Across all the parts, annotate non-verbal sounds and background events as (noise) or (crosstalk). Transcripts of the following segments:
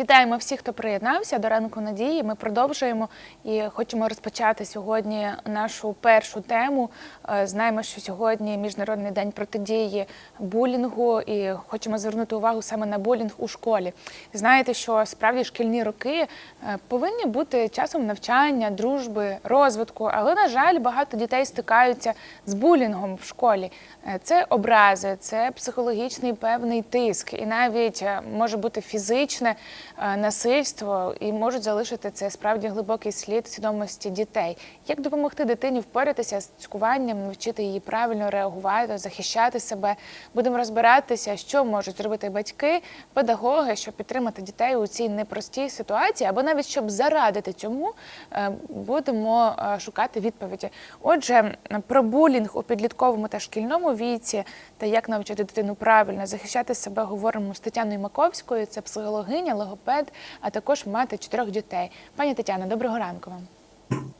Вітаємо всіх, хто приєднався до ранку надії. Ми продовжуємо і хочемо розпочати сьогодні нашу першу тему. Е, Знаємо, що сьогодні міжнародний день протидії булінгу, і хочемо звернути увагу саме на булінг у школі. Знаєте, що справді шкільні роки е, повинні бути часом навчання, дружби, розвитку, але на жаль, багато дітей стикаються з булінгом в школі. Е, Це образи, це психологічний певний тиск, і навіть може бути фізичне насильство, і можуть залишити це справді глибокий слід свідомості дітей. Як допомогти дитині впоратися з цькуванням, навчити її правильно реагувати, захищати себе? Будемо розбиратися, що можуть зробити батьки, педагоги, щоб підтримати дітей у цій непростій ситуації, або навіть щоб зарадити цьому, е, будемо е, шукати відповіді. Отже, про булінг у підлітковому та шкільному віці та як навчити дитину правильно захищати себе, говоримо з Тетяною Маковською. Це психологиня, логопед, а також мати чотирьох дітей. Пані Тетяна, доброго ранку вам.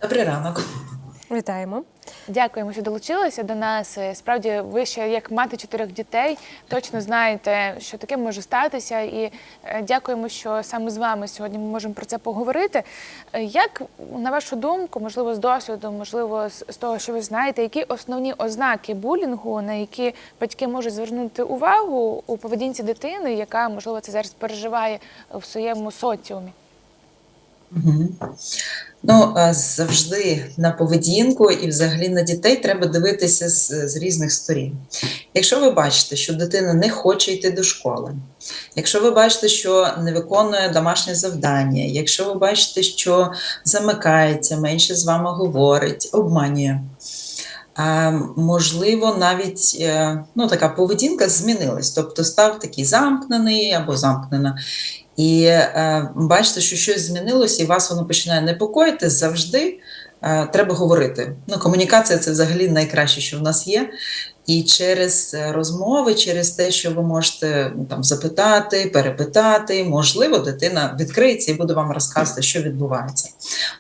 Добрий ранок. Вітаємо. Дякуємо, що долучилися до нас. Е, Справді, ви ще як мати чотирьох дітей точно знаєте, що таке може статися. І е, дякуємо, що саме з вами сьогодні ми можемо про це поговорити. Е, Як на вашу думку, можливо, з досвіду, можливо, з того, що ви знаєте, які основні ознаки булінгу, на які батьки можуть звернути увагу у поведінці дитини, яка можливо це зараз переживає в своєму соціумі? Угу. Ну, завжди на поведінку і взагалі на дітей треба дивитися з, з різних сторін. Якщо ви бачите, що дитина не хоче йти до школи, якщо ви бачите, що не виконує домашнє завдання, якщо ви бачите, що замикається, менше з вами говорить, обманює. Можливо, навіть е, ну, така поведінка змінилась, тобто став такий замкнений або замкнена. І е, бачите, що щось змінилось, і вас воно починає непокоїти, завжди е, треба говорити. Ну, комунікація це взагалі найкраще, що в нас є. І через е, розмови, через те, що ви можете ну, там запитати, перепитати, можливо, дитина відкриється і буде вам розказувати, що відбувається.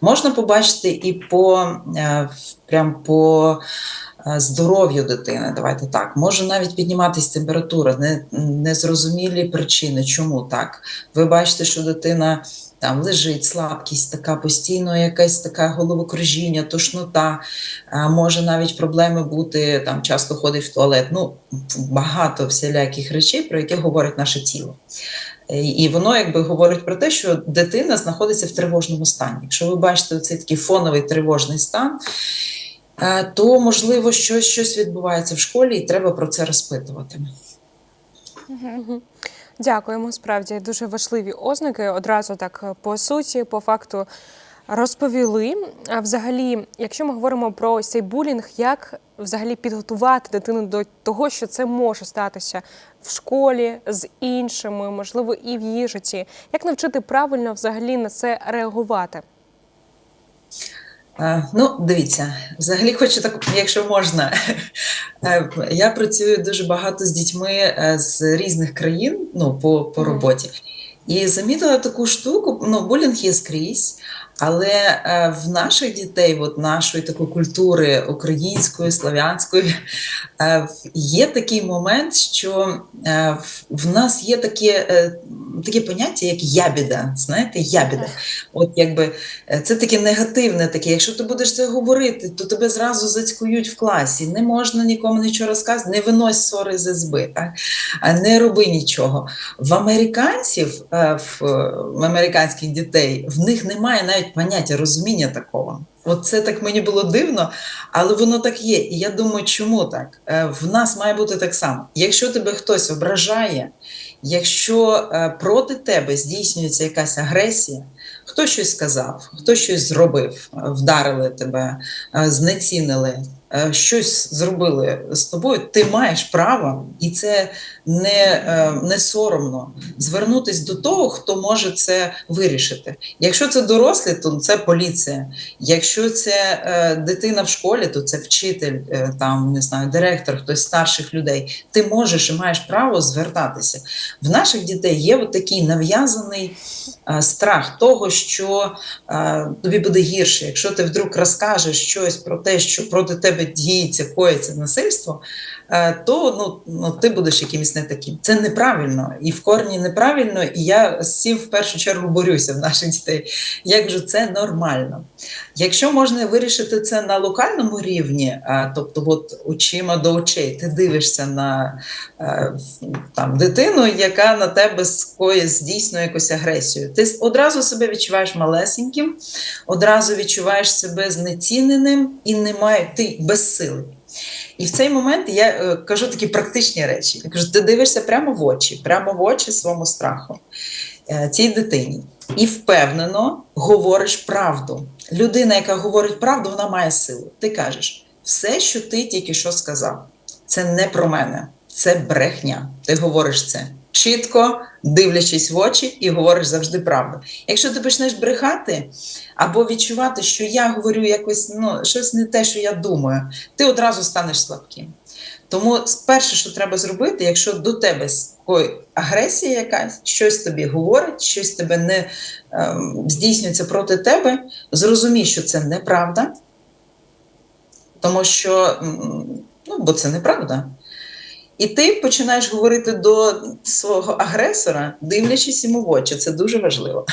Можна побачити і по е, прям по здоров'ю дитини. Давайте так. Може навіть підніматись температура, не, незрозумілі причини, чому так. Ви бачите, що дитина там лежить, слабкість така постійно, якась така головокружіння, тошнота, а може навіть проблеми бути, там часто ходить в туалет. Ну, багато всіляких речей, про які говорить наше тіло. І- І воно якби говорить про те, що дитина знаходиться в тривожному стані. Якщо ви бачите цей такий фоновий тривожний стан, е, то можливо щось, щось відбувається в школі, і треба про це розпитувати. Дякуємо. Справді дуже важливі ознаки. Одразу так е, по суті, по факту розповіли. А взагалі, якщо ми говоримо про цей булінг, як взагалі підготувати дитину до того, що це може статися в школі з іншими, можливо, і в її житті, як навчити правильно взагалі на це реагувати? Е, Ну, дивіться, взагалі хочу так, якщо можна. Е, Я працюю дуже багато з дітьми е, з різних країн ну, по, по роботі. І замітила таку штуку: ну, булінг є скрізь, але е, в наших дітей, от нашої такої культури української, славянської, е, є такий момент, що е, в- нас є таке, е, таке поняття, як ябіда. Знаєте, ябіда. От якби Це таке негативне, таке. Якщо ти будеш це говорити, то тебе зразу зацькують в класі. Не можна нікому нічого розказати, не винось ссори з ізби, так? А не роби нічого. В американців, е, в, в американських дітей, в них немає навіть поняття розуміння такого. От це так мені було дивно, але воно так є. І я думаю, чому так? Е, В нас має бути так само. Якщо тебе хтось ображає, якщо е, проти тебе здійснюється якась агресія, хто щось сказав, хто щось зробив, вдарили тебе, е, знецінили, щось зробили з тобою, ти маєш право, і це не, е, не соромно звернутися до того, хто може це вирішити. Якщо це дорослі, то це поліція. Якщо це е, дитина в школі, то це вчитель, е, там не знаю, директор, хтось старших людей. Ти можеш і маєш право звертатися. В наших дітей є от такий нав'язаний е, страх того, що е, тобі буде гірше. Якщо ти вдруг розкажеш щось про те, що проти тебе діється, коїться насильство, то ну, ну, ти будеш якимось не таким. Це неправильно і в корні неправильно, і я з цим в першу чергу борюся в наших дітей. Я кажу, це нормально. Якщо можна вирішити це на локальному рівні, тобто от очима до очей, ти дивишся на е, там, дитину, яка на тебе скоє здійснює якусь агресію, ти одразу себе відчуваєш малесеньким, одразу відчуваєш себе знеціненим і немає, ти безсилий. І в цей момент я е, кажу такі практичні речі. Я кажу, ти дивишся прямо в очі, прямо в очі своєму страху е, цій дитині. І впевнено говориш правду. Людина, яка говорить правду, вона має силу. Ти кажеш, все, що ти тільки що сказав, це не про мене, це брехня. Ти говориш це чітко, дивлячись в очі, і говориш завжди правду. Якщо ти почнеш брехати або відчувати, що я говорю якось ну, щось не те, що я думаю, ти одразу станеш слабким. Тому перше, що треба зробити, якщо до тебе агресія якась, щось тобі говорить, щось тебе не ем, здійснюється проти тебе, зрозумій, що це неправда, тому що ну, бо це неправда. І ти починаєш говорити до свого агресора, дивлячись йому в очі. Це дуже важливо.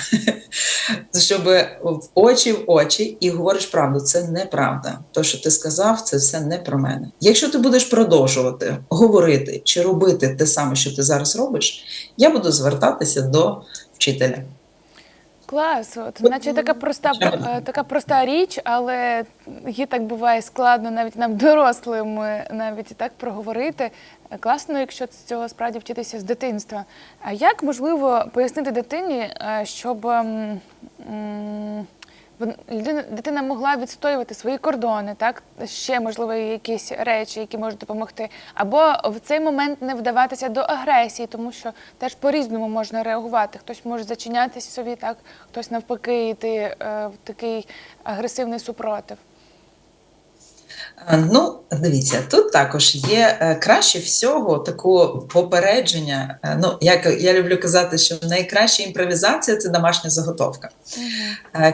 (laughs) Щоб в очі в очі і говориш правду, це неправда. То, що ти сказав, це все не про мене. Якщо ти будеш продовжувати говорити чи робити те саме, що ти зараз робиш, я буду звертатися до вчителя. Клас, от наче така проста е, така проста річ, але її так буває складно навіть нам (laughs) дорослим навіть і так проговорити. Класно, якщо з цього справді вчитися з дитинства. А як можливо пояснити дитині, е, щоб ем, людина, дитина могла відстоювати свої кордони, так ще можливо якісь речі, які можуть допомогти, або в цей момент не вдаватися до агресії, тому що теж по-різному можна реагувати. Хтось може зачинятися собі, так хтось навпаки йти е, в такий агресивний супротив. Е, Ну, дивіться, тут також є е, краще всього такого попередження. Е, Ну, як я люблю казати, що найкраща імпровізація це домашня заготовка.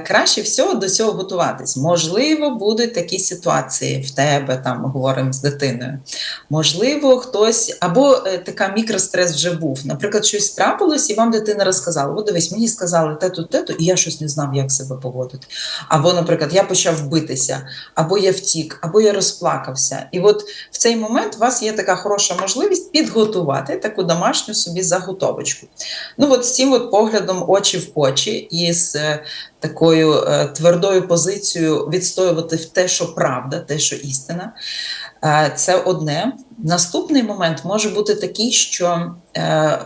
Краще всього до цього готуватись. Можливо, будуть такі ситуації в тебе, там говоримо з дитиною. Можливо, хтось або така мікрострес вже був. Наприклад, щось трапилось, і вам дитина розказала: О, дивись, мені сказали те-то, те-то, і я щось не знав, як себе поводити. Або, наприклад, я почав битися, або я втік, або я розплакався. І от в цей момент у вас є така хороша можливість підготувати таку домашню собі заготовочку. Ну, от з цим от поглядом очі в очі і з е, такою е, твердою позицією відстоювати те, що правда, те, що істина. Е, це одне. Наступний момент може бути такий, що е,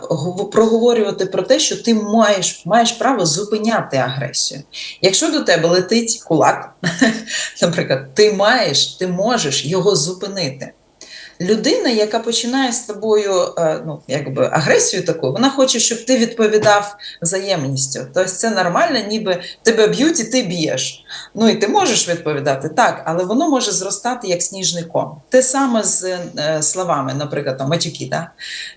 проговорювати про те, що ти маєш, маєш право зупиняти агресію. Якщо до тебе летить кулак, (laughs) наприклад, ти маєш, ти можеш його зупинити. Людина, яка починає з тобою е, ну, якби агресію таку, вона хоче, щоб ти відповідав взаємністю. Тобто це нормально, ніби тебе б'ють і ти б'єш. Ну і ти можеш відповідати так, але воно може зростати як сніжний ком. Те саме з е, словами, наприклад, матюки, да?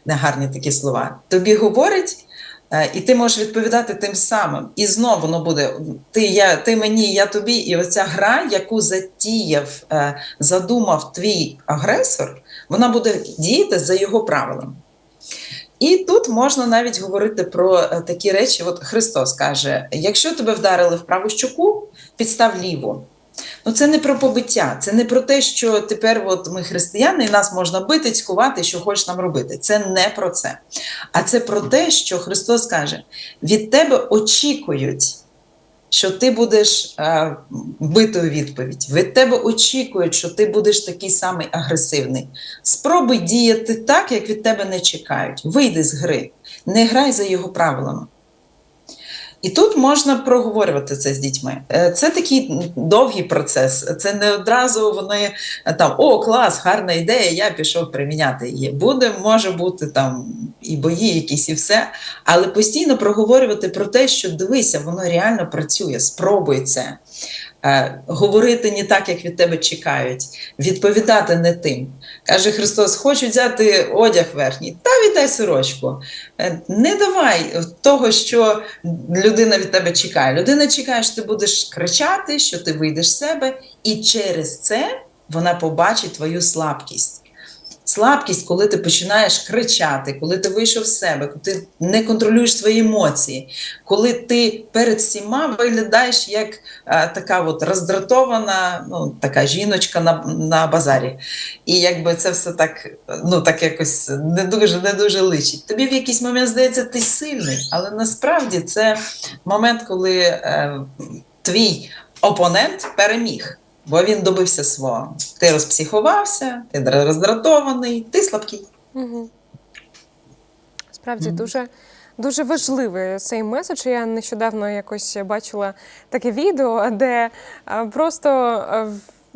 негарні такі слова. Тобі говорять. Е, І ти можеш відповідати тим самим. І знову воно буде ти, я, ти мені, я тобі. І оця гра, яку затіяв, е, задумав твій агресор, вона буде діяти за його правилами. І тут можна навіть говорити про е, такі речі. От Христос каже: якщо тебе вдарили в праву щоку, підстав ліву. Ну, це не про побиття, це не про те, що тепер от ми християни, і нас можна бити, цькувати, що хочеш нам робити. Це не про це. А це про те, що Христос каже: від тебе очікують, що ти будеш е, бити у відповідь. Від тебе очікують, що ти будеш такий самий агресивний. Спробуй діяти так, як від тебе не чекають. Вийди з гри, не грай за його правилами. І тут можна проговорювати це з дітьми. Е, Це такий довгий процес. Це не одразу вони е, там о, клас, гарна ідея, я пішов приміняти її. Буде, може бути там і бої, якісь, і все. Але постійно проговорювати про те, що дивися, воно реально працює, спробуй це. Е, Говорити не так, як від тебе чекають, відповідати не тим. Каже Христос: хочу взяти одяг верхній, та віддай сорочку. Е, Не давай того, що людина від тебе чекає. Людина чекає, що ти будеш кричати, що ти вийдеш з себе, і через це вона побачить твою слабкість. Слабкість, коли ти починаєш кричати, коли ти вийшов з себе, коли ти не контролюєш свої емоції, коли ти перед всіма виглядаєш як е, така от роздратована, ну така жіночка на, на базарі. І якби це все так, ну так якось не дуже не дуже личить. Тобі в якийсь момент здається, ти сильний, але насправді це момент, коли е, твій опонент переміг. Бо він добився свого. Ти розпсихувався, ти роздратований, ти слабкий. Угу. Справді угу. дуже. Дуже важливий цей меседж. Я нещодавно якось бачила таке відео, де просто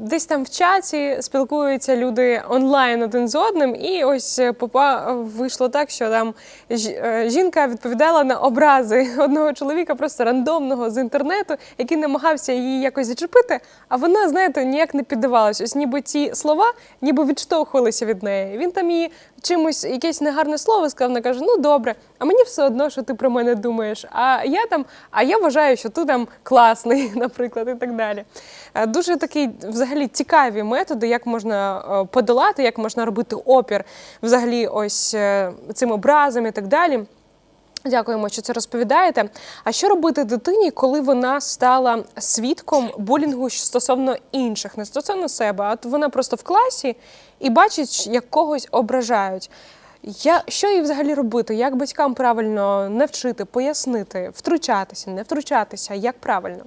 десь там в чаті спілкуються люди онлайн один з одним, і ось е, попа вийшло так, що там е, жінка відповідала на образи (laughs) одного чоловіка, просто рандомного з інтернету, який намагався її якось зачепити. А вона, знаєте, ніяк не піддавалась. Ось ніби ці слова ніби відштовхувалися від неї. Він там її чимось якесь негарне слово сказав, вона каже: ну добре, а мені все одно, що ти про мене думаєш. А я там, а я вважаю, що ти там класний, (laughs) наприклад, і так далі. Е, Дуже такі взагалі цікаві методи, як можна е, подолати, як можна робити опір взагалі ось е, цим образом і так далі. Дякуємо, що це розповідаєте. А що робити дитині, коли вона стала свідком булінгу стосовно інших, не стосовно себе, а от вона просто в класі і бачить, як когось ображають. Я, що їй взагалі робити? Як батькам правильно навчити, пояснити, втручатися, не втручатися? Як правильно?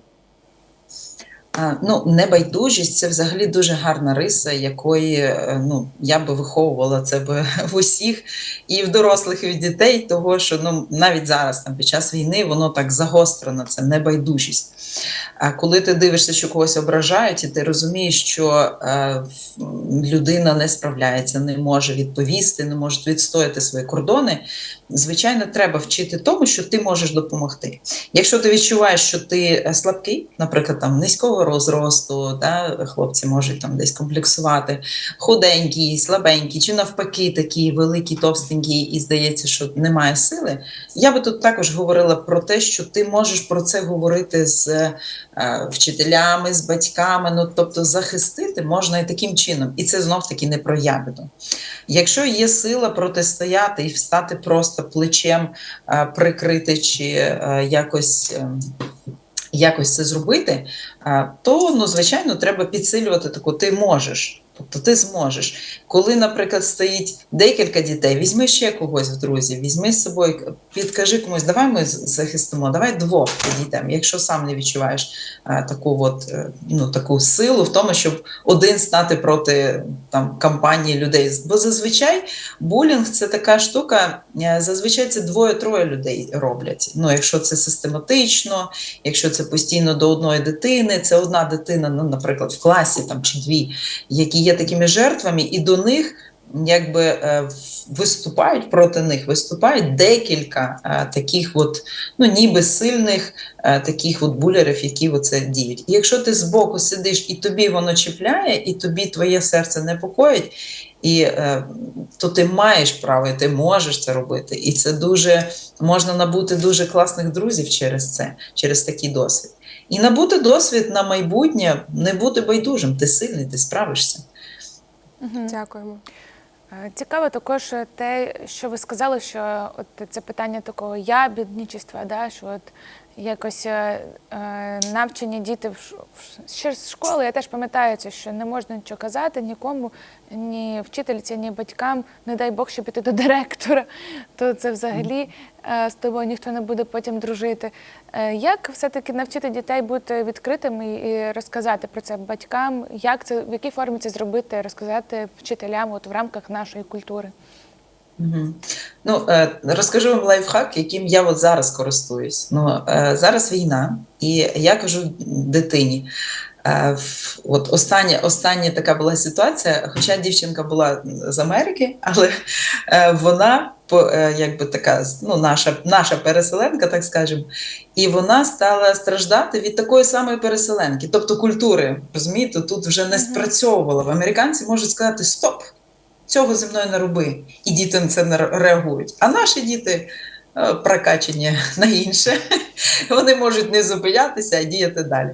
Ну, небайдужість це взагалі дуже гарна риса, якої е, ну, я би виховувала це би (laughs) в усіх, і в дорослих, і в дітей, того що ну, навіть зараз, там, під час війни, воно так загострено, це небайдужість. А коли ти дивишся, що когось ображають, і ти розумієш, що е, людина не справляється, не може відповісти, не може відстояти свої кордони, звичайно, треба вчити тому, що ти можеш допомогти. Якщо ти відчуваєш, що ти е, слабкий, наприклад, там низького розросту, да, хлопці можуть там десь комплексувати, худенький, слабенький, чи навпаки, такі великі, товстенькі, і здається, що немає сили. Я би тут також говорила про те, що ти можеш про це говорити з е, вчителями, з батьками, ну тобто захистити можна і таким чином, і це знов таки не про ябеду. Якщо є сила протистояти і встати просто плечем, е, прикрити чи е, якось. е, Якось це зробити, е, то ну, звичайно треба підсилювати таку ти можеш. Тобто ти зможеш. Коли, наприклад, стоїть декілька дітей, візьми ще когось в друзі, візьми з собою, підкажи комусь, давай ми захистимо, давай двох підійдемо, якщо сам не відчуваєш е, таку, от, е, ну, таку силу в тому, щоб один стати проти там, кампанії людей. Бо зазвичай булінг це така штука, е, зазвичай це двоє-троє людей роблять. Ну, якщо це систематично, якщо це постійно до одної дитини, це одна дитина, ну, наприклад, в класі там, чи дві, які є такими жертвами, і до них якби е, виступають проти них, виступають декілька е, таких, от, ну ніби сильних е, таких от булерів, які оце діють. І якщо ти збоку сидиш і тобі воно чіпляє, і тобі твоє серце непокоїть, і то ти маєш право, і ти можеш це робити. І це дуже можна набути дуже класних друзів через це, через такий досвід. І набути досвід на майбутнє, не бути байдужим. Ти сильний, ти справишся. Мгм. Дякуємо. Е, Цікаво також е, те, що ви сказали, що от це питання такого ябідничества, да, що от якось е, е, навчені діти в ще з школи, я теж пам'ятаю це, що не можна нічого казати нікому, ні вчительці, ні батькам, не дай Бог, щоб піти до директора, (laughs) то це взагалі е, з тобою ніхто не буде потім дружити. Е, Як все-таки навчити дітей бути відкритими і розказати про це батькам? Як це в якій формі це зробити, розказати вчителям от в рамках нашої культури? Ну, е, розкажу вам лайфхак, яким я от зараз користуюсь. Ну, зараз війна, і я кажу дитині. Е, в- От остання, остання така була ситуація, хоча дівчинка була з Америки, але е, вона е, якби така ну, наша, наша переселенка, так скажемо, і вона стала страждати від такої самої переселенки, тобто культури. Розумієте, тут вже не спрацьовувала. Американці можуть сказати стоп. Цього зі мною не роби, і діти на це не реагують. А наші діти прокачені (laughs) на інше. Вони можуть не зупинятися, а діяти далі.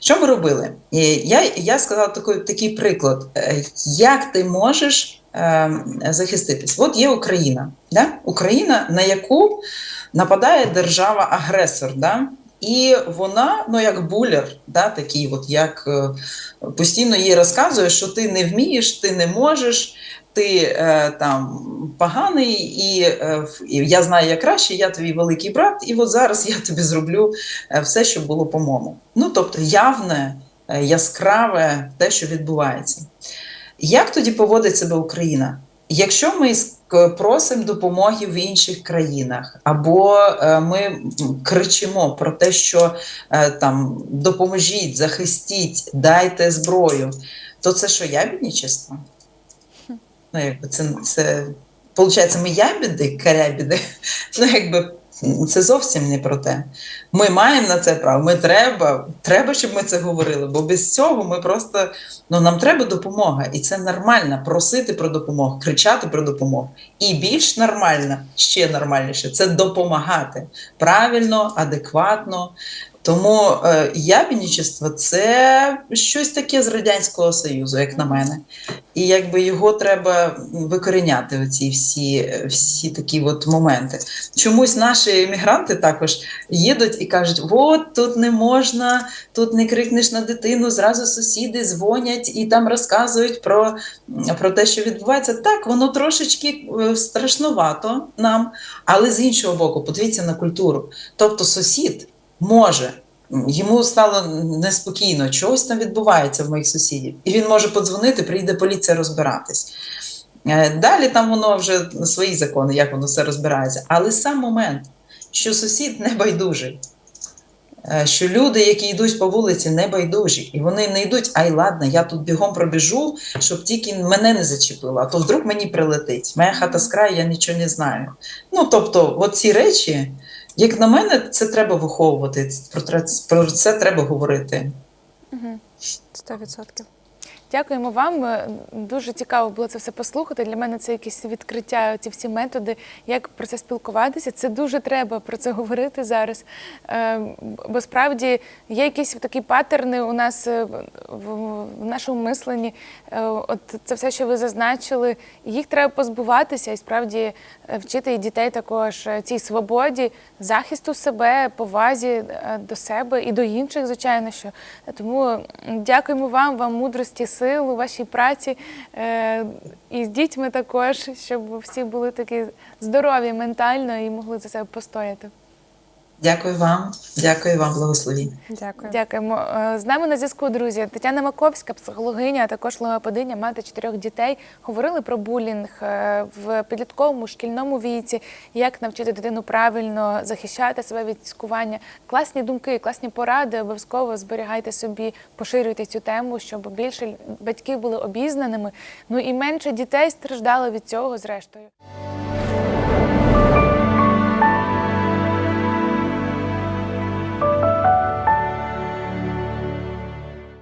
Що ми робили? Е, Я, я сказала такий, такий приклад, Е, як ти можеш е, захиститись? От є Україна, да? Україна, на яку нападає держава-агресор. Да? І вона, ну як булер, да, такий, от як е, постійно їй розказує, що ти не вмієш, ти не можеш, ти е, там поганий, і, е, і я знаю як краще, я твій великий брат, і от зараз я тобі зроблю е, все, що було по-моєму. Ну тобто явне, яскраве те, що відбувається. Як тоді поводить себе Україна? Якщо ми просимо допомоги в інших країнах, або ми кричимо про те, що там допоможіть, захистіть, дайте зброю, то це що ябідничество? Ну, якби це, це виходить, ми ябіди, карябіди. (laughs) Ну, якби це зовсім не про те. Ми маємо на це право. Ми треба, треба, щоб ми це говорили, бо без цього ми просто ну нам треба допомога, і це нормально просити про допомогу, кричати про допомогу. І більш нормально, ще нормальніше, це допомагати правильно, адекватно. Тому е, ябідничество – це щось таке з радянського союзу, як на мене. І якби його треба викоріняти, оці всі, всі такі от моменти. Чомусь наші емігранти також їдуть і кажуть: от тут не можна, тут не крикнеш на дитину, зразу сусіди дзвонять і там розказують про, про те, що відбувається. Так, воно трошечки е, страшнувато нам, але з іншого боку, подивіться на культуру. Тобто сусід може. Йому стало неспокійно, чогось там відбувається в моїх сусідів. І він може подзвонити, прийде поліція розбиратись. Е, Далі там воно вже свої закони, як воно все розбирається. Але сам момент, що сусід не байдужий, е, що люди, які йдуть по вулиці, не байдужі, і вони не йдуть, ай ладно, я тут бігом пробіжу, щоб тільки мене не зачепило, а то вдруг мені прилетить. Моя хата з краю, я нічого не знаю. Ну тобто, от ці речі, як на мене, це треба виховувати. Про це треба говорити. сто 100%. Дякуємо вам. Е, Дуже цікаво було це все послухати. Для мене це якісь відкриття, ці всі методи, як про це спілкуватися. Це дуже треба про це (laughs) говорити зараз. Е, Бо справді є якісь такі паттерни у нас е, в нашому мисленні. От це все, що ви зазначили, їх треба позбуватися і справді вчити і дітей також цій свободі, захисту себе, повазі до себе і до інших, звичайно, що тому дякуємо вам, вам мудрості, сил у вашій праці е, і з дітьми також, щоб всі були такі здорові ментально і могли за себе постояти. Дякую вам, дякую вам, благословіння. Дякую. Дякуємо. Е, З нами на зв'язку, друзі, Тетяна Маковська, психологиня, а також логопединя, мати чотирьох дітей. Говорили про булінг е, в підлітковому шкільному віці, як навчити дитину правильно захищати себе від цькування. Класні думки, класні поради. Обов'язково зберігайте собі, поширюйте цю тему, щоб більше батьків були обізнаними. Ну і менше дітей страждало від цього, зрештою.